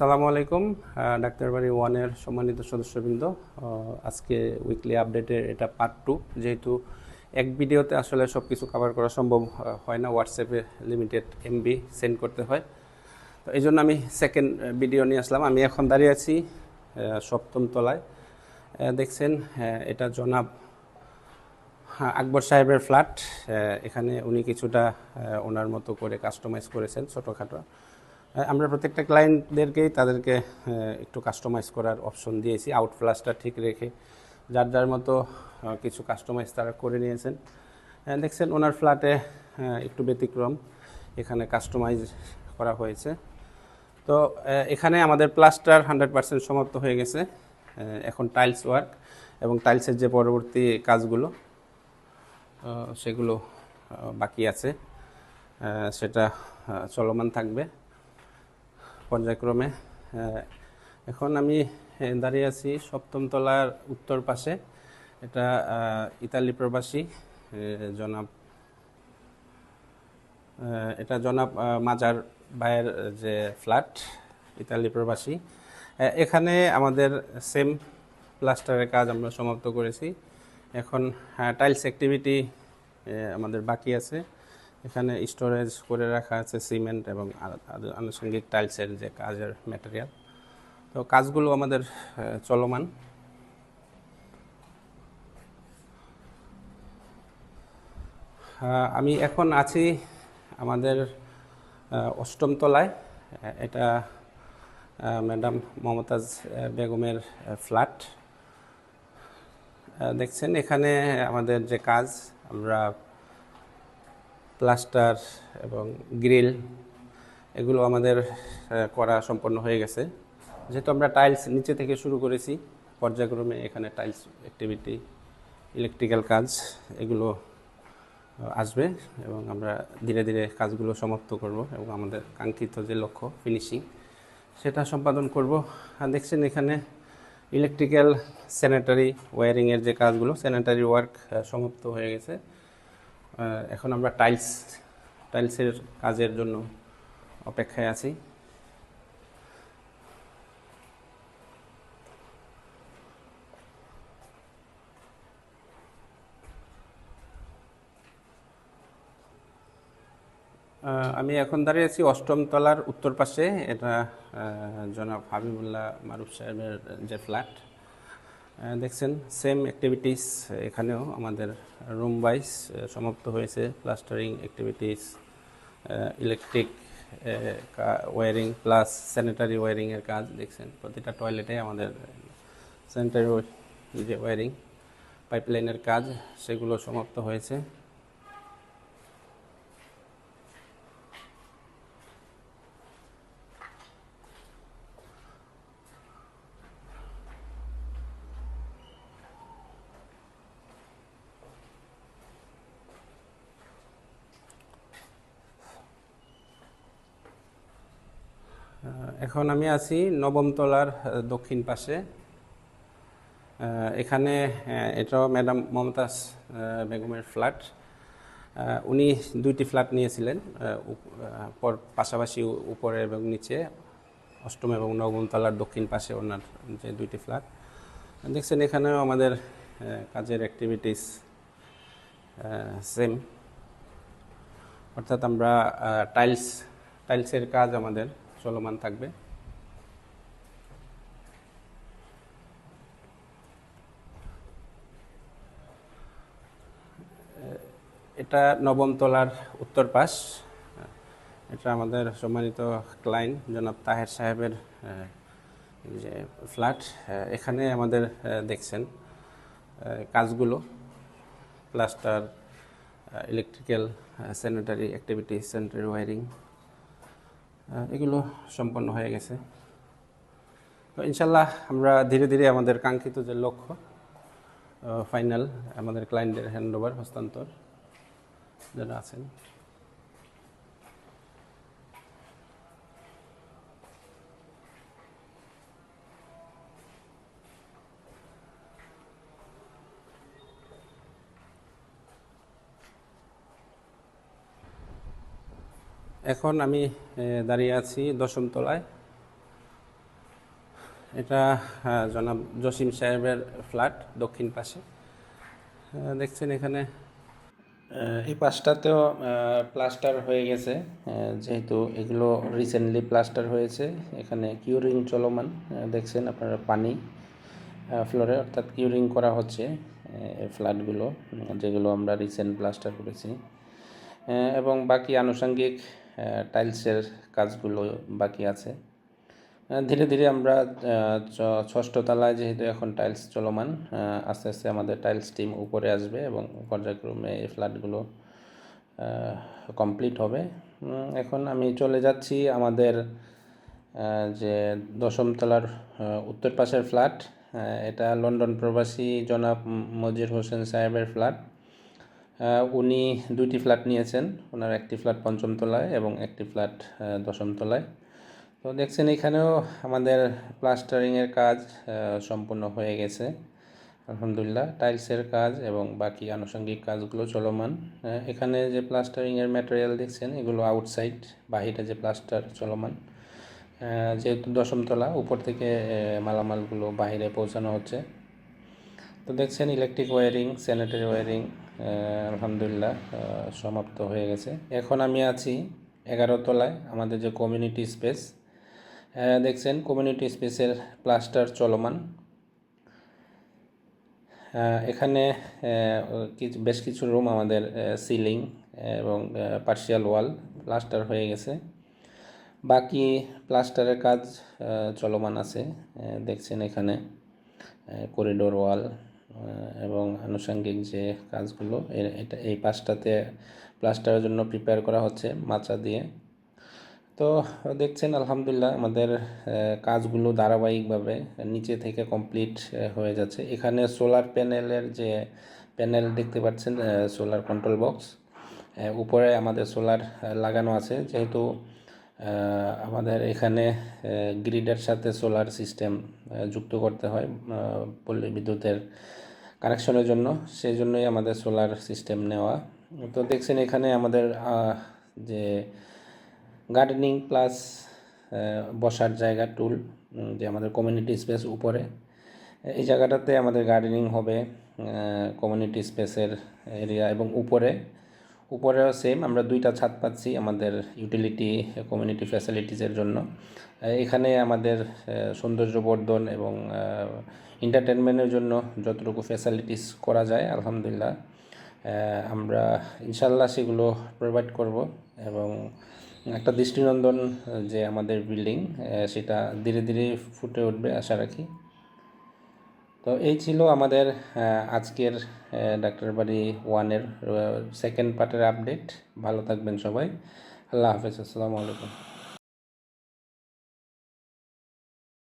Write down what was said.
আসসালামু আলাইকুম ডাক্তারবাড়ি ওয়ানের সম্মানিত সদস্যবৃন্দ। আজকে উইকলি আপডেটের এটা পার্ট টু যেহেতু এক ভিডিওতে আসলে সব কিছু কভার করা সম্ভব হয় না। হোয়াটসঅ্যাপে লিমিটেড এমবি সেন্ড করতে হয়। তো এই জন্য আমি সেকেন্ড ভিডিও নিয়ে আসলাম। আমি এখন দাঁড়িয়ে আছি সপ্তম তলায়। দেখছেন এটা জনাব আকবর সাহেবের ফ্ল্যাট এখানে উনি কিছুটা ওনার মতো করে কাস্টমাইজ করেছেন ছোটোখাটো। আমরা প্রত্যেকটা ক্লায়েন্টদেরকেই তাদেরকে একটু কাস্টমাইজ করার অপশন দিয়েছি। আউট ফ্লাসটা ঠিক রেখে যার যার মতো কিছু কাস্টমাইজ তারা করে নিয়েছেন। দেখছেন ওনার ফ্ল্যাটে একটু ব্যতিক্রম। এখানে কাস্টমাইজ করা হয়েছে। তো এখানে আমাদের প্লাস্টার হান্ড্রেড পার্সেন্ট সমাপ্ত হয়ে গেছে। এখন টাইলস ওয়ার্ক এবং টাইলসের যে পরবর্তী কাজগুলো সেগুলো বাকি আছে। সেটা চলমান থাকবে। পর্যায়ক্রমে এখন আমি দাঁড়িয়ে আছি সপ্তম তলার উত্তর পাশে। এটা ইতালি প্রবাসী জনাব এটা জনাব মাজার ভাইয়ের, যে, ফ্ল্যাট, ইতালি প্রবাসী। এখানে আমাদের সেম প্লাস্টারের কাজ আমরা সমাপ্ত করেছি। এখন টাইলস অ্যাক্টিভিটি আমাদের বাকি আছে। এখানে স্টোরেজ করে রাখা আছে সিমেন্ট এবং আনুষঙ্গিক টাইলসের যে কাজের ম্যাটেরিয়াল তো কাজগুলো আমাদের চলমান। আমি এখন আছি আমাদের অষ্টম তলায়। এটা ম্যাডাম মমতাজ বেগমের ফ্ল্যাট দেখছেন এখানে আমাদের যে কাজ, আমরা প্লাস্টার এবং গ্রিল, এগুলো আমাদের করা সম্পন্ন হয়ে গেছে। যেহেতু আমরা টাইলস নিচে থেকে শুরু করেছি, পর্যায়ক্রমে এখানে টাইলস অ্যাক্টিভিটি ইলেকট্রিক্যাল কাজ, এগুলো আসবে এবং আমরা ধীরে ধীরে কাজগুলো সমাপ্ত করব এবং আমাদের কাঙ্ক্ষিত যে লক্ষ্য ফিনিশিং সেটা সম্পাদন করব। আর দেখছেন এখানে ইলেকট্রিক্যাল স্যানিটারি ওয়্যারিংয়ের যে কাজগুলো স্যানিটারি ওয়ার্ক সমাপ্ত হয়ে গেছে। এখন আমরা টাইলস টাইলসের কাজের জন্য অপেক্ষায় আছি। আমি এখন দাঁড়িয়ে আছি অষ্টম তলার উত্তর পাশে। এটা জনাব হাবিবুল্লাহ মারুফ সাহেবের যে ফ্ল্যাট দেখছেন সেম অ্যাক্টিভিটিস এখানেও আমাদের রুম ওয়াইজ সমাপ্ত হয়েছে। Plastering activities electric wiring plus sanitary ওয়ারিংয়ের কাজ দেখছেন। প্রতিটা টয়লেটে আমাদের স্যানিটারি যে ওয়ারিং পাইপলাইনের কাজ, সেগুলো সমাপ্ত হয়েছে। এখন আমি আছি নবম তলার দক্ষিণ পাশে। এখানে এটাও ম্যাডাম মমতাজ বেগমের ফ্ল্যাট। উনি দুইটি ফ্ল্যাট নিয়েছিলেন পর, পাশাপাশি উপরে এবং নিচে। অষ্টম এবং নবম তলার দক্ষিণ পাশে ওনার যে দুইটি ফ্ল্যাট। দেখছেন এখানেও আমাদের কাজের অ্যাক্টিভিটিস সেম অর্থাৎ আমরা টাইলস টাইলসের কাজ আমাদের চলমান থাকবে। এটা নবম তলার উত্তর পাশ। এটা আমাদের সম্মানিত ক্লায়েন্ট জনাব তাহের সাহেবের যে ফ্ল্যাট এখানে আমাদের দেখছেন কাজগুলো plaster electrical sanitary activity sanitary wiring এগুলো সম্পন্ন হয়ে গেছে। তো ইনশাল্লাহ আমরা ধীরে ধীরে আমাদের কাঙ্ক্ষিত যে লক্ষ্য ফাইনাল আমাদের ক্লায়েন্টের হ্যান্ডওভার হস্তান্তর যারা আছেন এখন আমি দাঁড়িয়ে আছি দশম তলায়। এটা জনাব জসিম সাহেবের ফ্ল্যাট দক্ষিণ পাশে। দেখছেন এখানে? এই পাশটাতেও প্লাস্টার হয়ে গেছে। যেহেতু এগুলো রিসেন্টলি প্লাস্টার হয়েছে, এখানে কিউরিং চলমান দেখছেন আপনারা পানি ফ্লোরে অর্থাৎ কিউরিং করা হচ্ছে ফ্ল্যাটগুলো, যেগুলো আমরা রিসেন্ট প্লাস্টার করেছি। এবং বাকি আনুষঙ্গিক টাইলসের কাজগুলো বাকি আছে। ধীরে ধীরে আমরা ষষ্ঠ তলায় যেহেতু এখন টাইলস চলমান আস্তে আস্তে আমাদের টাইলস টিম উপরে আসবে এবং পর্যায়ক্রমে এই ফ্ল্যাটগুলো কমপ্লিট হবে। এখন আমি চলে যাচ্ছি আমাদের যে দশম তলার উত্তর পাশের ফ্ল্যাট এটা লন্ডন প্রবাসী জনাব মজির হোসেন সাহেবের ফ্ল্যাট উনি দুইটি ফ্ল্যাট নিয়েছেন। ওনার একটি ফ্ল্যাট পঞ্চম তলায় এবং একটি ফ্ল্যাট দশম তলায়। তো দেখছেন এখানেও আমাদের প্লাস্টারিংয়ের কাজ সম্পূর্ণ হয়ে গেছে। আলহামদুলিল্লাহ, টাইলসের কাজ এবং বাকি আনুষঙ্গিক কাজগুলো চলমান। এখানে যে প্লাস্টারিংয়ের ম্যাটেরিয়াল দেখছেন, এগুলো আউটসাইড বাহিরে যে প্লাস্টার চলমান। যেহেতু দশমতলা উপর থেকে মালামালগুলো বাইরে পৌঁছানো হচ্ছে। তো দেখছেন ইলেকট্রিক ওয়ারিং স্যানিটারি ওয়ারিং আলহামদুলিল্লাহ সমাপ্ত হয়ে গেছে। এখন আমি আছি এগারো তলায়, আমাদের যে কমিউনিটি স্পেস দেখছেন কমিউনিটি স্পেসের প্লাস্টার চলমান। এখানে কিছু বেশ কিছু রুম আমাদের সিলিং এবং পার্শিয়াল ওয়াল প্লাস্টার হয়ে গেছে। বাকি প্লাস্টারের কাজ চলমান আছে। দেখছেন এখানে করিডোর ওয়াল এবং আনুষঙ্গিক যে কাজগুলো এটা, এই পাঁচটাতে প্লাস্টারের জন্য প্রিপেয়ার করা হচ্ছে মাচা দিয়ে। তো দেখছেন, আলহামদুলিল্লাহ আমাদের কাজগুলো ধারাবাহিকভাবে নিচে থেকে কমপ্লিট হয়ে যাচ্ছে। এখানে সোলার প্যানেলের যে প্যানেল দেখতে পাচ্ছেন সোলার কন্ট্রোল বক্স উপরে আমাদের সোলার লাগানো আছে। যেহেতু আমাদের এখানে গ্রিডের সাথে সোলার সিস্টেম যুক্ত করতে হয় পল্লী বিদ্যুতের কানেকশনের জন্য। সেই জন্যই আমাদের সোলার সিস্টেম নেওয়া। তো দেখছেন এখানে আমাদের যে গার্ডেনিং প্লাস বসার জায়গা টুল যে আমাদের কমিউনিটি স্পেস উপরে। এই জায়গাটাতে আমাদের গার্ডেনিং হবে কমিউনিটি স্পেসের এরিয়া এবং উপরে। উপরেও সেম আমরা দুইটা ছাদ পাচ্ছি আমাদের ইউটিলিটি কমিউনিটি ফ্যাসিলিটিসের জন্য। এখানে আমাদের আহ, সৌন্দর্য বর্ধন এবং এন্টারটেনমেন্টের জন্য যতটুকু ফ্যাসিলিটিস করা যায় আলহামদুলিল্লাহ। আমরা ইনশাল্লাহ সেগুলো প্রোভাইড করব এবং একটা দৃষ্টিনন্দন যে আমাদের বিল্ডিং সেটা ধীরে ধীরে ফুটে উঠবে আশা রাখি। তো এই ছিল আমাদের আজকের ডাক্তার বাড়ি ওয়ানের সেকেন্ড পার্টের আপডেট ভালো থাকবেন সবাই। আল্লাহ হাফেজ। আসসালামু আলাইকুম।